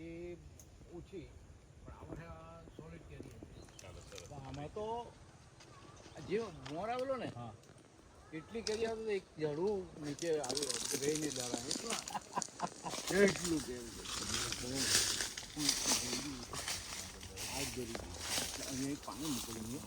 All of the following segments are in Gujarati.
તે ઓછી પણ આ વર્ષે આ solid કેરી આમાં તો જે મોર આવેલો ને હા. એટલી કેરી આવતી તો એક ઝાડવું નીચે આવ્યું રહીને દાડા એટલા એટલું કેરી આ જ ગરી અહીંયા એક પાણી નીકળ્યું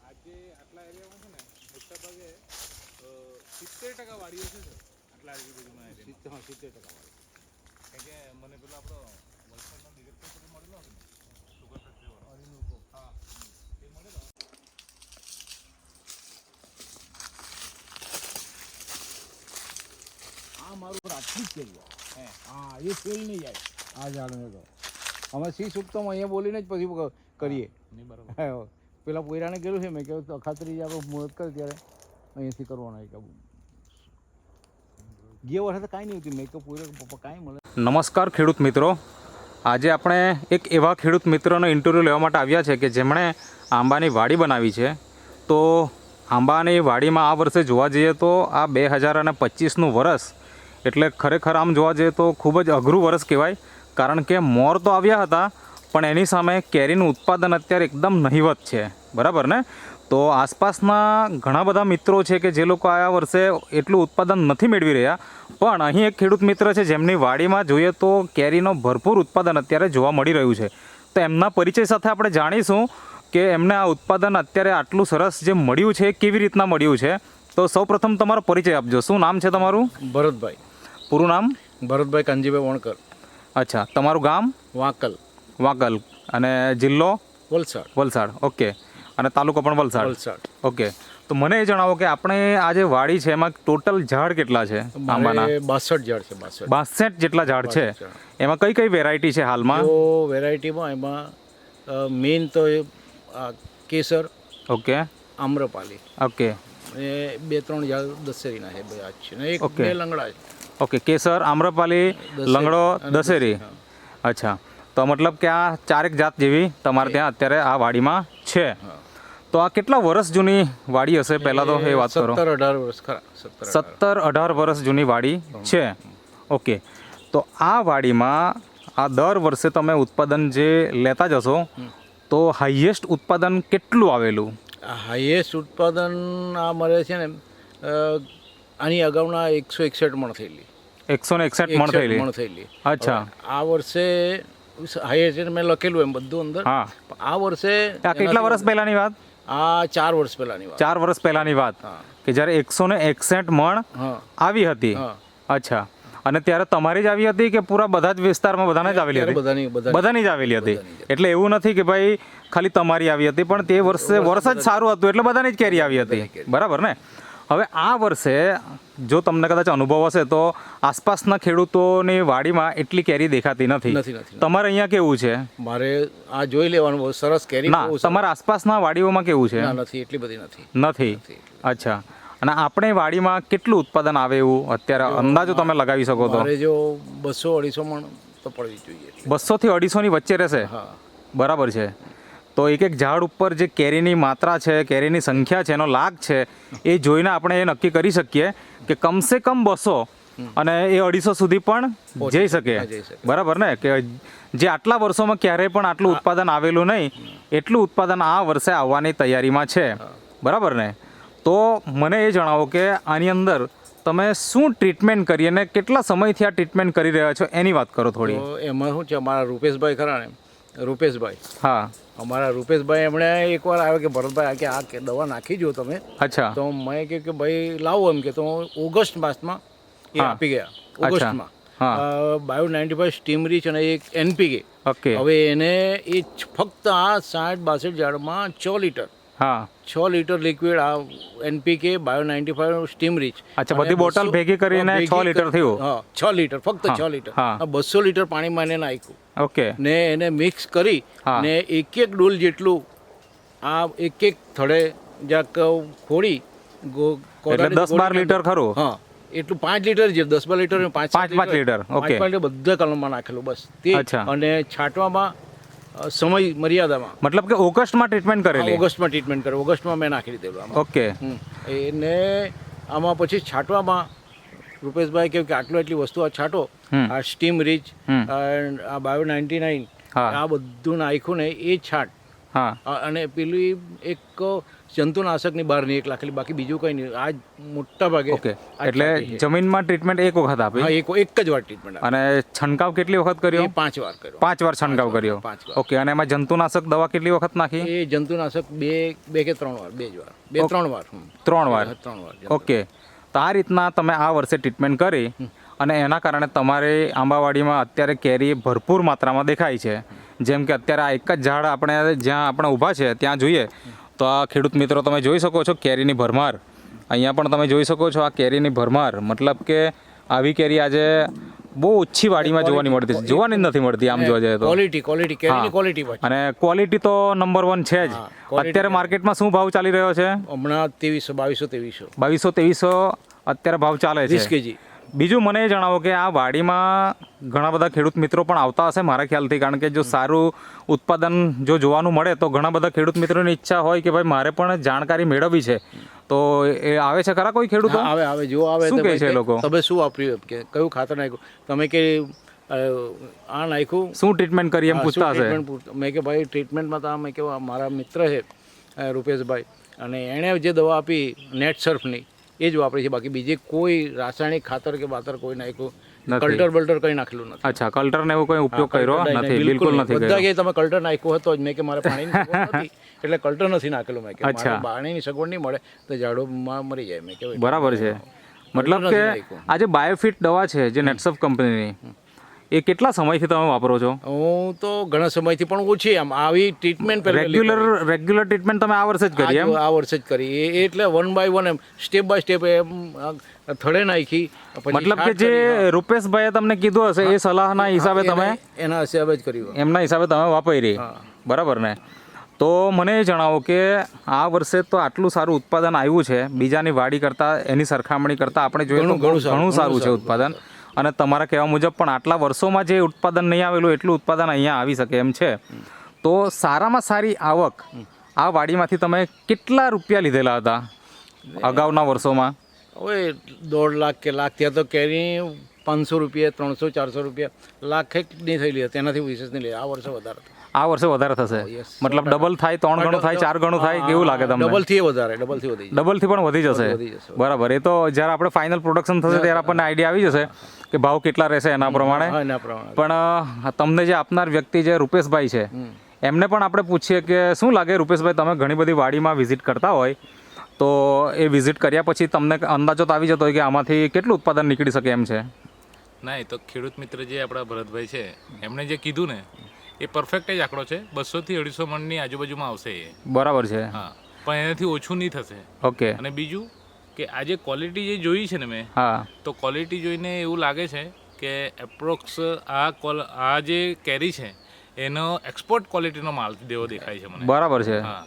આજે આટલા એરિયામાં છે ને મોટા ભાગે સિત્તેર ટકા વાળી હશે સર. આટલા સિત્તેર હા, સિત્તેર ટકા વાળી. કારણ કે મને પેલો આપણો વલસાડનો ડિરેક્ટર પેલો મળેલો હતો ને સુગર ફેક્ટરી વાળો હા એ મળેલો. આ મારું આટલી જ કેરી હે. હા એ ફેલ નહીં જાય. આ ઝાડને તો. અમે સી સુક્તમ અહીંયા બોલીને જ પછી કરીએ. બરાબર. પેલા પોયરાને કર્યું છે મેં કહ્યું તો ખાતરી આપણે મુહૂર્ત કરે ત્યારે અહીંયાથી કરવાના એક આવું ગયા વર્ષે કાંઈ નહીં મેં પોયરા પપ્પા કાંઈ મળે નમસ્કાર ખેડૂત મિત્રો. આજે આપણે એક એવા ખેડૂત મિત્રનો ઇન્ટરવ્યૂ લેવા માટે આવ્યા છે કે જેમણે આંબાની વાડી બનાવી છે. તો આંબાની વાડીમાં આ વર્ષે જોવા જઈએ તો આ બે હજાર અને પચીસનું વરસ એટલે ખરેખર આમ જોવા જઈએ તો ખૂબ જ અઘરું વરસ કહેવાય. કારણ કે મોર તો આવ્યા હતા, પણ એની સામે કેરીનું ઉત્પાદન અત્યારે એકદમ નહિવત છે. બરાબર ને? તો આસપાસના ઘણા બધા મિત્રો છે કે જે લોકો આ વર્ષે એટલું ઉત્પાદન નથી મેળવી રહ્યા પણ અહીં એક ખેડૂત મિત્ર છે જેમની વાડીમાં જોઈએ તો કેરીનો ભરપૂર ઉત્પાદન અત્યારે જોવા મળી રહ્યું છે. તો એમના પરિચય સાથે આપણે જાણીશું કે એમને આ ઉત્પાદન અત્યારે આટલું સરસ જે મળ્યું છે કેવી રીતના મળ્યું છે. તો સૌપ્રથમ તમારો પરિચય આપજો. શું નામ છે તમારું? ભરતભાઈ. પૂરું નામ? ભરતભાઈ કાનજીભાઈ વણકર. અચ્છા. તમારું ગામ? વાંકલ. વાંકલ. અને જિલ્લો? વલસાડ. વલસાડ. ઓકે. અને તાલુકો પણ વલસાડ. વલસાડ. ઓકે. તો મને એ જણાવો કે આપણે આ જે વાડી છે એમાં ટોટલ ઝાડ કેટલા છે આંબાના? બાસઠ ઝાડ છે બાસઠ. જેટલા ઝાડ છે. એમાં કઈ કઈ વેરાયટી છે હાલમાં? તો વેરાયટીમાં એમાં મેઇન તો એ કેસર ઓકે. આમ્રપાલી. ઓકે. એ બે ત્રણ ઝાડ દશેરીના છે બે છે. ને એક. બે લંગડા છે. ઓકે. કેસર આમ્રપાલી લંગડો દશેરી અચ્છા. તો મતલબ કે આ ચારેક જાત જેવી તમારે ત્યાં અત્યારે આ વાડીમાં છે. હા. તો આ કેટલા વર્ષ જૂની વાડી હશે? પહેલાં તો એ વાત કરો. સત્તર અઢાર વર્ષ ખરા સત્તર અઢાર. વર્ષ જૂની વાડી છે. ઓકે. તો આ વાડીમાં આ દર વર્ષે તમે ઉત્પાદન જે લેતા જશો તો હાઈએસ્ટ ઉત્પાદન કેટલું આવેલું? આ હાઈએસ્ટ ઉત્પાદન આ મળે છે ને આની અગાઉના એકસો એકસઠ મણ થયેલી. એકસો ને એકસઠ મણ થયેલી. મણ થયેલી. અચ્છા. આ વર્ષે હાઈએસ્ટ મેં લખેલું એમ બધું અંદર. હા. આ વર્ષે કેટલા વર્ષ પહેલાંની વાત? આ ચાર વર્ષ પહેલાની વાત. ચાર વર્ષ પહેલાની વાત. કે જ્યારે એકસો ને એકસઠ મણ આવી હતી. અચ્છા. અને ત્યારે તમારી જ આવી હતી કે પૂરા બધા જ વિસ્તારમાં બધાને જ આવેલી હતી? બધાની જ આવેલી હતી. એટલે એવું નથી કે ભાઈ ખાલી તમારી આવી હતી પણ તે વર્ષે વર્ષ જ સારું હતું એટલે બધાની જ કેરી આવી હતી. બરાબર ને? હવે આ વર્ષે જો તમને કદાચ અનુભવ હશે તો આસપાસના ખેડૂતોની વાડીમાં એટલી કેરી દેખાતી નથી. તમારે અહીંયા કેવું છે? મારે આ જોઈ લેવાનું બહુ સરસ કેરી ના તમારા આસપાસના વાડીઓમાં કેવું છે? નથી એટલી બધી નથી. નથી? અચ્છા. અને આપણે વાડીમાં કેટલું ઉત્પાદન આવે એવું? અત્યારે અંદાજો તમે લગાવી શકો તો. જો બસો અઢીસો મણ તો પડવી જોઈએ. બસો થી અઢીસોની વચ્ચે રહેશે? હા. બરાબર છે. તો એક એક ઝાડ ઉપર જે કેરીની માત્રા છે કેરીની સંખ્યા છે એનો લાગ છે એ જોઈને આપણે એ નક્કી કરી શકીએ કે કમસે કમ બસો અને એ અઢીસો સુધી પણ જઈ શકે. બરાબર ને? કે જે આટલા વર્ષોમાં ક્યારેય પણ આટલું ઉત્પાદન આવેલું નહીં એટલું ઉત્પાદન આ વર્ષે આવવાની તૈયારીમાં છે. બરાબર ને? તો મને એ જણાવો કે આની અંદર તમે શું ટ્રીટમેન્ટ કરી અને કેટલા સમયથી આ ટ્રીટમેન્ટ કરી રહ્યા છો? એની વાત કરો થોડી. એમાં શું છે અમારા રૂપેશભાઈ ખરા ને રૂપેશભાઈ. હા. અમારા રૂપેશભાઈ એમણે એકવાર આવ્યો કે ભરતભાઈ આ કે આ દવા નાખી જો તમે. અચ્છા. તો મેં કહ્યું કે ભાઈ લાવો એમ કે. તો ઓગસ્ટ માસમાં એ આપી ગયા. ઓગસ્ટમાં. Bio ninety five steam reach અને એક એનપીકે. ઓકે. હવે એને એ ફક્ત આ સાઠ બાસઠ ઝાડમાં છ લીટર હા. છ લીટર લિક્વિડ આ NPK bio ninety five steam reach. અચ્છા, બધી બોટલ ભેગી કરીને છ લીટર થયું? હા છ લીટર ફક્ત છ લીટર. બસો લીટર પાણીમાં એને નાખ્યું. ઓકે. ને એને મિક્સ કરી ને એક એક ડોલ જેટલું આ એક એક થડે જ્યાંક ખોડી એટલે દસ બાર લીટર ખરું? હા એટલું પાંચ લીટર જે દસ બાર લીટર પાંચ પાંચ- પાંચ લીટર, ઓકે. બધા કલમમાં નાખેલું બસ. તે અને છાંટવામાં સમય મર્યાદામાં. મતલબ કે ઓગસ્ટમાં ટ્રીટમેન્ટ કરેલી ઓગસ્ટમાં ટ્રીટમેન્ટ કરે. ઓગસ્ટમાં મેં નાખી દીધેલું ઓકે એને આમાં પછી છાંટવામાં રૂપેશભાઈ કહ્યું કે આટલું એટલી વસ્તુ આ છાંટો. આ સ્ટીમ રીચ. આ બાયો નાઇન્ટી નાઇન આ બધું નાખ્યું ને એ છાંટ. હા. અને પેલી એક જંતુનાશકની બહારની એક લાખેલી બાકી બીજું કંઈ નહીં. આ મોટા ભાગે ઓકે. એટલે જમીનમાં ટ્રીટમેન્ટ એક વખત હા એક એક જ વાર ટ્રીટમેન્ટ અને છંટકાવ કેટલી વખત કર્યો? પાંચ વાર કર્યો. પાંચ વાર છંટકાવ કર્યો. ઓકે અને એમાં જંતુનાશક દવા કેટલી વખત નાખી? એ જંતુનાશક બે બે કે ત્રણ વાર બે જ વાર. બે ત્રણ વાર ત્રણ વાર. ત્રણ વાર ઓકે. તો આ રીતના તમે આ વર્ષે ટ્રીટમેન્ટ કરી અને એના કારણે તમારે આંબાવાડીમાં અત્યારે કેરી ભરપૂર માત્રામાં દેખાય છે. જેમ કે અત્યારે આ એક જ ઝાડ આપણે જ્યાં આપણે ઊભા છે ત્યાં જોઈએ. તો આ ખેડૂત મિત્રો તમે જોઈ શકો છો કેરીની ભરમાર. અહીંયા પણ તમે જોઈ શકો છો આ કેરીની ભરમાર. મતલબ કે આવી કેરી આજે બહુ ઓછી વાડીમાં જોવાની મળતી છે. જોવાની જ નથી મળતી આમ જોવા જાય તો. ક્વોલિટી ક્વોલિટી કેરીની ક્વોલિટી અને ક્વોલિટી તો નંબર વન છે જ. અત્યારે માર્કેટમાં શું ભાવ ચાલી રહ્યો છે? હમણાં ત્રેવીસો બાવીસો ત્રેવીસો. બાવીસો ત્રેવીસો અત્યારે ભાવ ચાલે છે. વીસ કેજી. બીજું મને એ જણાવો કે આ વાડીમાં ઘણા બધા ખેડૂત મિત્રો પણ આવતા હશે મારા ખ્યાલથી કારણ કે જો સારું ઉત્પાદન જો જોવાનું મળે તો ઘણા બધા ખેડૂત મિત્રોની ઈચ્છા હોય કે ભાઈ મારે પણ જાણકારી મેળવવી છે. તો એ આવે છે ખરા કોઈ ખેડૂતો? આવે આવે જો આવે શું તો કહે છે એ લોકો? તમે શું વાપર્યું કે? કયું ખાતર નાખ્યું? તમે કે આ નાખ્યું? શું ટ્રીટમેન્ટ કરી એમ પૂછતા હશે? મેં કે ભાઈ ટ્રીટમેન્ટમાં તો મેં કે મારા મિત્ર છે રૂપેશભાઈ. અને એણે જે દવા આપી નેટ સર્ફની એ જ વાપરી છે. બાકી બીજી કોઈ રાસાયણિક ખાતર કે બાતર કોઈ નાખ્યું કલ્ટર બલ્ટર કંઈ નાખેલું નથી. અચ્છા કલ્ટર ને એવો કોઈ ઉપયોગ કર્યો? નથી બિલકુલ નથી બધા કે તમે કલ્ટર નાખ્યો હતો જ મેં કે મારે નથી. એટલે કલ્ટર નથી નાખેલું મેં કે પાણીની સગવડ નહીં મળે તો ઝાડોમાં મરી જાય. મેં કે બરાબર છે. મતલબ કે આ જે બાયોફિટ દવા છે જે નેટસફ કંપનીની એ કેટલા સમયથી તમે વાપરો છો? હું તો ઘણા સમયથી પણ ઓછી આમ આવી ટ્રીટમેન્ટ રેગ્યુલર રેગ્યુલર ટ્રીટમેન્ટ તમે આ વર્ષે જ કરી એમ? આ વર્ષે જ કરી. એટલે વન બાય વન એમ સ્ટેપ બાય સ્ટેપ એમ થડે નાખી મતલબ કે જે રૂપેશભાઈએ તમને કીધું હશે એ સલાહના હિસાબે તમે એના- હિસાબે જ કર્યું. એમના હિસાબે તમે વાપરી બરાબર ને? તો મને એ જણાવો કે આ વર્ષે તો આટલું સારું ઉત્પાદન આવ્યું છે બીજાની વાડી કરતાં એની સરખામણી કરતાં આપણે જોઈએ તો ઘણું ઘણું સારું છે ઉત્પાદન. અને તમારા કહેવા મુજબ પણ આટલા વર્ષોમાં જે ઉત્પાદન નહીં આવેલું એટલું ઉત્પાદન અહીંયા આવી શકે એમ છે. તો સારામાં સારી આવક આ વાડીમાંથી તમે કેટલા રૂપિયા લીધેલા હતા અગાઉના વર્ષોમાં? હવે દોઢ લાખ કે લાખ ત્યાં તો કેરી પાંચસો રૂપિયા ત્રણસો ચારસો રૂપિયા લાખ નહીં થયેલી હતી. તેનાથી વિશેષ નહીં લે આ વર્ષે વધારે આ વર્ષે વધારે થશે? મતલબ ડબલ થાય ત્રણ ગણું થાય ચાર ગણું થાય કેવું લાગે તમને? ડબલથી વધારે ડબલથી વધી ડબલથી પણ વધી જશે. વધી જશે. બરાબર. એ તો જ્યારે આપણે ફાઇનલ પ્રોડક્શન થશે ત્યારે આપણને આઈડિયા આવી જશે. કે ભાવ કેટલા રહેશે એના પ્રમાણે? એના પ્રમાણે. પણ તમને જે આપનાર વ્યક્તિ જે રૂપેશભાઈ છે એમને પણ આપણે પૂછીએ કે શું લાગે રૂપેશભાઈ તમે ઘણી બધી વાડીમાં વિઝિટ કરતા હોય તો એ વિઝિટ કર્યા પછી તમને અંદાજો તો આવી જતો હોય કે આમાંથી કેટલું ઉત્પાદન નીકળી શકે એમ છે? ના એ તો ખેડૂત મિત્ર જે આપણા ભરતભાઈ છે એમણે જે કીધું ને એ પરફેક્ટ જ આંકડો છે. બસોથી અઢીસો મણની આજુબાજુમાં આવશે એ. બરાબર છે. હા પણ એનાથી ઓછું નહીં થશે. ઓકે. અને બીજું કે આજે ક્વોલિટી જે જોઈ છે ને મેં હા. તો ક્વોલિટી જોઈને એવું લાગે છે કે એપ્રોક્સ આ કોલ આ જે કેરી છે એનો એક્સપોર્ટ ક્વોલિટીનો માલ દેવો દેખાય છે મને. બરાબર છે. હા.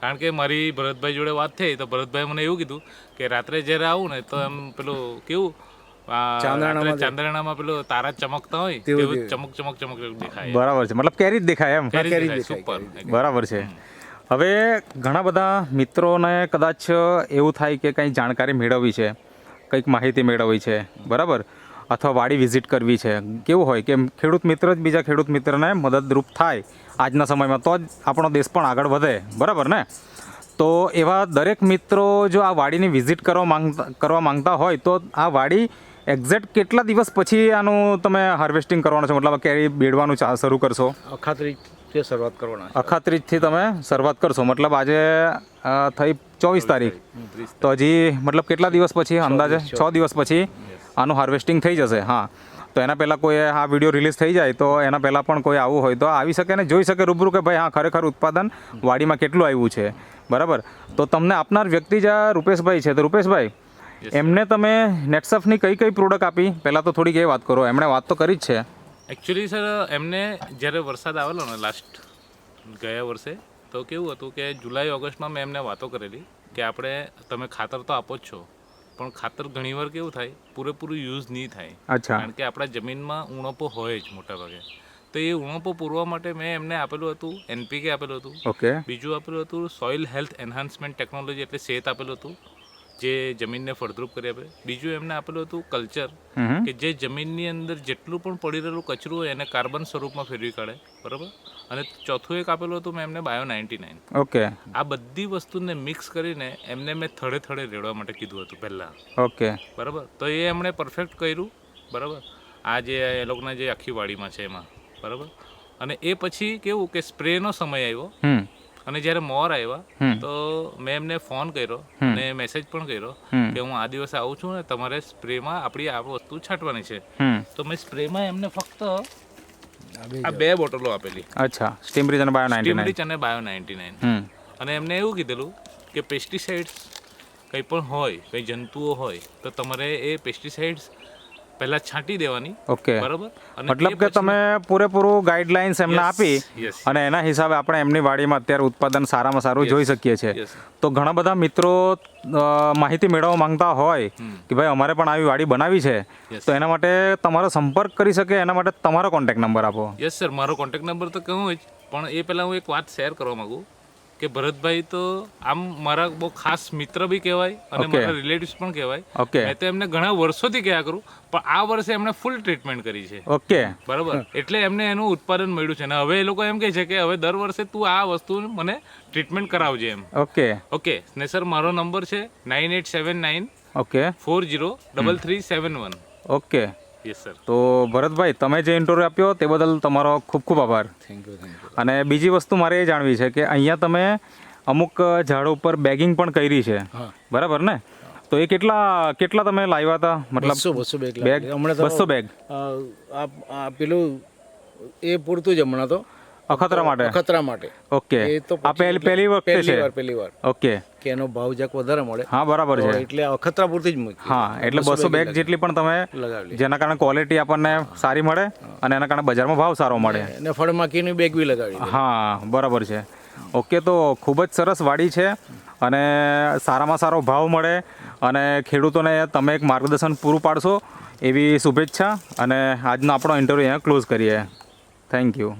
કારણ કે મારી ભરતભાઈ જોડે વાત થઈ તો ભરતભાઈ મને એવું કીધું કે રાત્રે જ્યારે આવું ને તો એમ પેલું કેવું ચાંદરાણામાં પેલું તારા ચમકતા હોય તેવું ચમક ચમક ચમક દેખાય. બરાબર છે. મતલબ કેરી જ દેખાય એમ. કેરી સુપર બરાબર છે. હવે ઘણા બધા મિત્રોને કદાચ એવું થાય કે કંઈ જાણકારી મેળવવી છે, કંઈક માહિતી મેળવવી છે, બરાબર? અથવા વાડી વિઝિટ કરવી છે, કેવું હોય કે ખેડૂત મિત્ર જ બીજા ખેડૂત મિત્રને મદદરૂપ થાય આજના સમયમાં, તો જ આપણો દેશ પણ આગળ વધે, બરાબર ને? તો એવા દરેક મિત્રો જો આ વાડીની વિઝિટ કરવા માંગતા કરવા માંગતા હોય, તો આ વાડી એક્ઝેક્ટ કેટલા દિવસ પછી આનું તમે હાર્વેસ્ટિંગ કરવાનું છે? મતલબ કેરી બેડવાનું શરૂ કરશો? અખાત્રી થી શરૂઆત કરવાના અખાત્રીજથી તમે શરૂઆત કરશો. મતલબ આજે થઈ ચોવીસ તારીખ. તો હજી મતલબ કેટલા દિવસ પછી? અંદાજે? છ દિવસ પછી આનું હાર્વેસ્ટિંગ થઈ જશે હા. તો એના પહેલાં કોઈ આ વીડિયો રિલીઝ થઈ જાય તો એના પહેલાં પણ કોઈ આવવું હોય તો આવી શકે ને? જોઈ શકે રૂબરૂ કે ભાઈ હા ખરેખર ઉત્પાદન વાડીમાં કેટલું આવ્યું છે. બરાબર? તો તમને આપનાર વ્યક્તિ જ રૂપેશભાઈ છે. તો રૂપેશભાઈ એમને તમે નેટસફની કઈ કઈ પ્રોડક્ટ આપી? પહેલાં તો થોડીક એ વાત કરો. એમણે વાત તો કરી જ છે. એકચ્યુઅલી સર એમને જ્યારે વરસાદ આવેલો ને લાસ્ટ ગયા વર્ષે તો કેવું હતું કે જુલાઈ ઓગસ્ટમાં મેં એમને વાતો કરેલી કે આપણે તમે ખાતર તો આપો જ છો પણ ખાતર ઘણીવાર કેવું થાય પૂરેપૂરું યુઝ નહીં થાય. કારણ કે આપણા જમીનમાં ઉણપો હોય જ મોટાભાગે તો એ ઉણપો પૂરવા માટે મેં એમને આપેલું હતું એનપીકે આપેલું હતું. ઓકે બીજું આપેલું હતું સોઇલ હેલ્થ એન્હાન્સમેન્ટ ટેકનોલોજી એટલે શેત આપેલું હતું. જે જમીનને ફળદ્રુપ કરી આપે. બીજું એમને આપેલું હતું કલ્ચર કે જે જમીનની અંદર જેટલું પણ પડી રહેલું કચરું હોય એને કાર્બન સ્વરૂપમાં ફેરવી કાઢે. બરાબર? અને ચોથું એક આપેલું હતું મેં એમને બાયો નાઇન્ટી નાઇન ઓકે. આ બધી વસ્તુને મિક્સ કરીને એમને મેં થડે થડે રેડવા માટે કીધું હતું પહેલાં. ઓકે. બરાબર? તો એ એમણે પરફેક્ટ કર્યું. બરાબર? આ જે એ લોકોના જે આખી વાડીમાં છે એમાં. બરાબર? અને એ પછી કેવું કે સ્પ્રેનો સમય આવ્યો. હમ. અને જ્યારે મોર આવ્યા તો મેં એમને ફોન કર્યો અને મેસેજ પણ કર્યો કે હું આ દિવસે આવું છું ને તમારે સ્પ્રેમાં આપણી આ વસ્તુ છાંટવાની છે. તો મેં સ્પ્રેમાં એમને ફક્ત આ બે બોટલો આપેલી. અચ્છા. સ્ટીમરીચ અને બાયો સ્ટીમરીચ નાઇન અને બાયો નાઇન્ટી નાઇન અને એમને એવું કીધેલું કે પેસ્ટિસાઇડ્સ કંઈ પણ હોય કંઈ જંતુઓ હોય તો તમારે એ પેસ્ટિસાઇડ્સ પહેલાં છાંટી દેવાની. ઓકે. બરાબર? મતલબ કે તમે પૂરેપૂરું ગાઈડલાઇન્સ એમને આપી અને એના હિસાબે આપણે એમની વાડીમાં અત્યારે ઉત્પાદન સારામાં સારું જોઈ શકીએ છીએ. તો ઘણા બધા મિત્રો માહિતી મેળવવા માંગતા હોય કે ભાઈ અમારે પણ આવી વાડી બનાવી છે તો એના માટે તમારો સંપર્ક કરી શકે એના માટે તમારો કોન્ટેક્ટ નંબર આપો. યસ સર મારો કોન્ટેક્ટ નંબર તો કહું જ પણ એ પહેલાં હું એક વાત શેર કરવા માંગુ. કે ભરતભાઈ તો આમ મારા બહુ ખાસ મિત્ર બી કહેવાય અને મારા રિલેટિવ્સ પણ કહેવાય. ઓકે મેં તો એમને ઘણા વર્ષોથી કહ્યા કરું પણ આ વર્ષે એમણે ફૂલ ટ્રીટમેન્ટ કરી છે. ઓકે બરાબર? એટલે એમને એનું ઉત્પાદન મળ્યું છે. અને હવે એ લોકો એમ કહે છે કે હવે દર વર્ષે તું આ વસ્તુ મને ટ્રીટમેન્ટ કરાવજે એમ. ઓકે ઓકે ને સર મારો નંબર છે nine eight seven nine okay four zero double three seven one okay yes sir તો ભરતભાઈ તમે જે ઇન્ટરવ્યૂ આપ્યો તે બદલ તમારો ખૂબ ખૂબ આભાર. થેન્ક યુ થેન્ક યુ અને બીજી વસ્તુ મારે એ જાણવી છે કે અહીંયા તમે અમુક ઝાડો ઉપર બેગિંગ પણ કરી છે. બરાબર ને? તો એ કેટલા કેટલા તમે લાવ્યા હતા? મતલબ બસો બેગ બેગ હમણાં બસો બેગ આ પેલું એ પૂરતું જ હમણાં તો. અખતરા માટે? અખતરા માટે. ઓકે એ તો આ પહેલી પહેલી વખતે પહેલી છે? વાર પહેલી વાર. ઓકે કે એનો ભાવ જાક વધારે મળે હા બરાબર છે. એટલે અખતરા પૂરતી જ મૂકી હા એટલે બસો બેગ જેટલી પણ તમે જેના કારણે ક્વોલિટી આપણને સારી મળે અને એના કારણે બજારમાં ભાવ સારો મળે. અને ફળમાકીની બેગ બી લગાવી હા બરાબર છે. ઓકે તો ખૂબ જ સરસ વાડી છે અને સારામાં સારો ભાવ મળે અને ખેડૂતોને તમે એક માર્ગદર્શન પૂરું પાડશો એવી શુભેચ્છા અને આજનો આપણો ઇન્ટરવ્યૂ અહીંયા ક્લોઝ કરીએ. Thank you